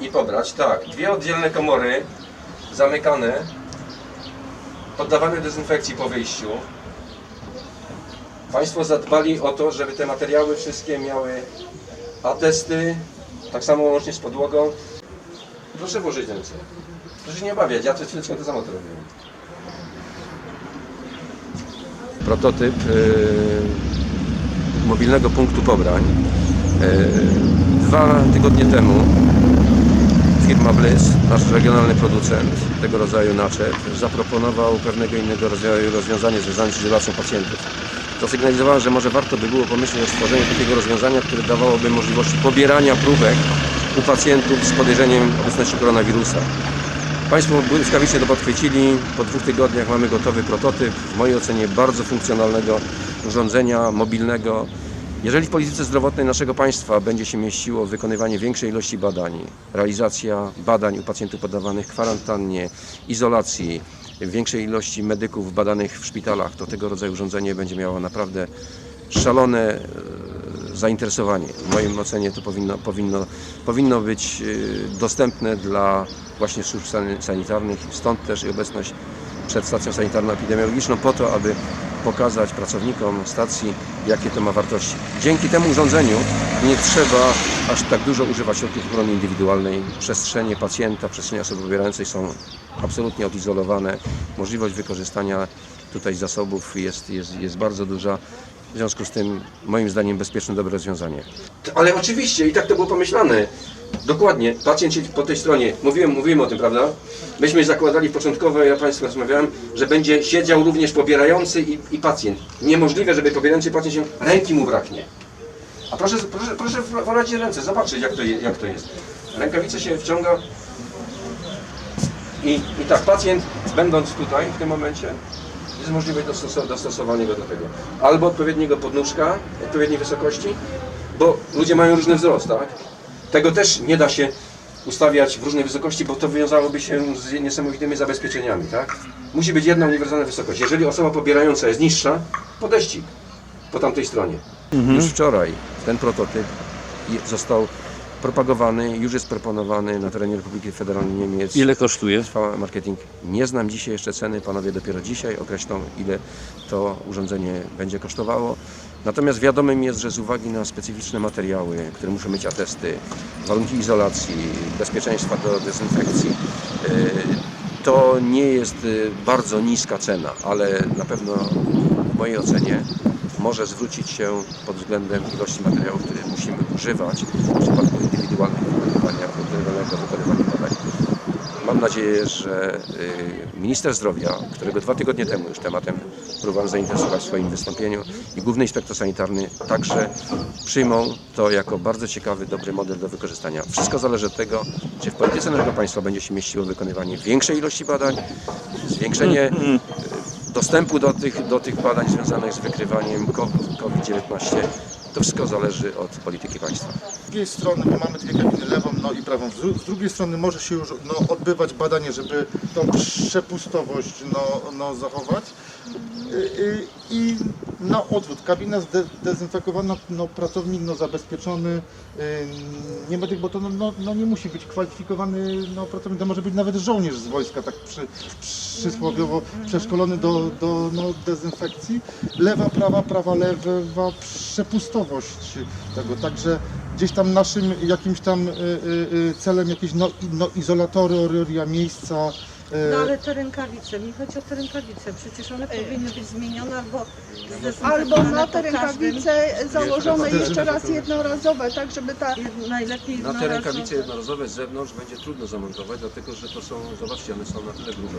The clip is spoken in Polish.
i pobrać. Tak, dwie oddzielne komory zamykane, poddawane dezynfekcji po wyjściu. Państwo zadbali o to, żeby te materiały wszystkie miały atesty, tak samo łącznie z podłogą. Proszę włożyć ręce. Proszę się nie obawiać, ja to wszystko to samo to. Prototyp yy, mobilnego punktu pobrań. Yy, dwa tygodnie temu firma Bliss, nasz regionalny producent tego rodzaju naczep, zaproponował pewnego innego rodzaju rozwiązanie związane z izolacją pacjentów. Zasygnalizowałem, że może warto by było pomyśleć o stworzeniu takiego rozwiązania, które dawałoby możliwość pobierania próbek u pacjentów z podejrzeniem obecności koronawirusa. Państwo błyskawicznie to podchwycili. Po dwóch tygodniach mamy gotowy prototyp, w mojej ocenie bardzo funkcjonalnego urządzenia mobilnego. Jeżeli w polityce zdrowotnej naszego państwa będzie się mieściło wykonywanie większej ilości badań, realizacja badań u pacjentów poddawanych kwarantannie, izolacji, większej ilości medyków badanych w szpitalach, to tego rodzaju urządzenie będzie miało naprawdę szalone e, zainteresowanie. W moim ocenie to powinno, powinno, powinno być e, dostępne dla właśnie służb sani- sanitarnych, stąd też i obecność przed stacją sanitarno-epidemiologiczną po to, aby pokazać pracownikom stacji, jakie to ma wartości. Dzięki temu urządzeniu nie trzeba aż tak dużo używać środków ochrony indywidualnej. Przestrzenie pacjenta, przestrzenie osoby pobierającej są absolutnie odizolowane. Możliwość wykorzystania tutaj zasobów jest, jest, jest bardzo duża. W związku z tym, moim zdaniem, bezpieczne, dobre rozwiązanie. Ale oczywiście, i tak to było pomyślane. Dokładnie, pacjent siedzi po tej stronie. Mówiłem, mówiłem o tym, prawda? Myśmy zakładali początkowo, ja Państwu rozmawiałem, że będzie siedział również pobierający i, i pacjent. Niemożliwe, żeby pobierający pacjent się, ręki mu braknie. A proszę, proszę, proszę włożyć ręce, zobaczyć jak to, je, jak to jest. Rękawice się wciąga i, i tak, pacjent będąc tutaj w tym momencie jest możliwe dostos- dostosowanie go do tego. Albo odpowiedniego podnóżka, odpowiedniej wysokości, bo ludzie mają różny wzrost, tak? Tego też nie da się ustawiać w różnej wysokości, bo to wiązałoby się z niesamowitymi zabezpieczeniami, tak? Musi być jedna uniwersalna wysokość. Jeżeli osoba pobierająca jest niższa, podeścig po tamtej stronie. Już wczoraj ten prototyp został propagowany, już jest proponowany na terenie Republiki Federalnej Niemiec. Ile kosztuje? Trwa marketing. Nie znam dzisiaj jeszcze ceny, panowie dopiero dzisiaj określą, ile to urządzenie będzie kosztowało. Natomiast wiadomym jest, że z uwagi na specyficzne materiały, które muszą mieć atesty, warunki izolacji, bezpieczeństwa do dezynfekcji, yy, to nie jest yy, bardzo niska cena, ale na pewno w mojej ocenie może zwrócić się pod względem ilości materiałów, które musimy używać w przypadku indywidualnego wykonywania, wykonywania badań. Mam nadzieję, że y, minister zdrowia, którego dwa tygodnie temu już tematem próbowałem zainteresować w swoim wystąpieniu i główny inspektor sanitarny także przyjmą to jako bardzo ciekawy, dobry model do wykorzystania. Wszystko zależy od tego, czy w polityce naszego państwa będzie się mieściło wykonywanie większej ilości badań, zwiększenie y, dostępu do tych, do tych badań związanych z wykrywaniem COVID-19. To wszystko zależy od polityki państwa. Z drugiej strony my mamy dwie kabiny, lewą no i prawą. Z dru- Z drugiej strony może się już no, odbywać badanie, żeby tą przepustowość no, no, zachować. Y, y, I na odwrót, kabina zde- zdezynfekowana, no, pracownik no, zabezpieczony, y, nie medyk, bo to no, no, no, nie musi być kwalifikowany no, pracownik, to może być nawet żołnierz z wojska, tak przy, przysłowiowo przeszkolony do, do no, dezynfekcji. Lewa, prawa, prawa, lewa, przepustowość tego, także gdzieś tam naszym jakimś tam celem jakieś no, no, izolatory, oryria miejsca, No ale te rękawice, mi chodzi o te rękawice, przecież one powinny być zmienione albo Albo na te rękawice założone Jeszcze jeszcze raz jednorazowe, tak żeby ta Najlepiej Na te jednorazowe. rękawice jednorazowe z zewnątrz będzie trudno zamontować, dlatego że to są, zobaczcie, one są na tyle grube,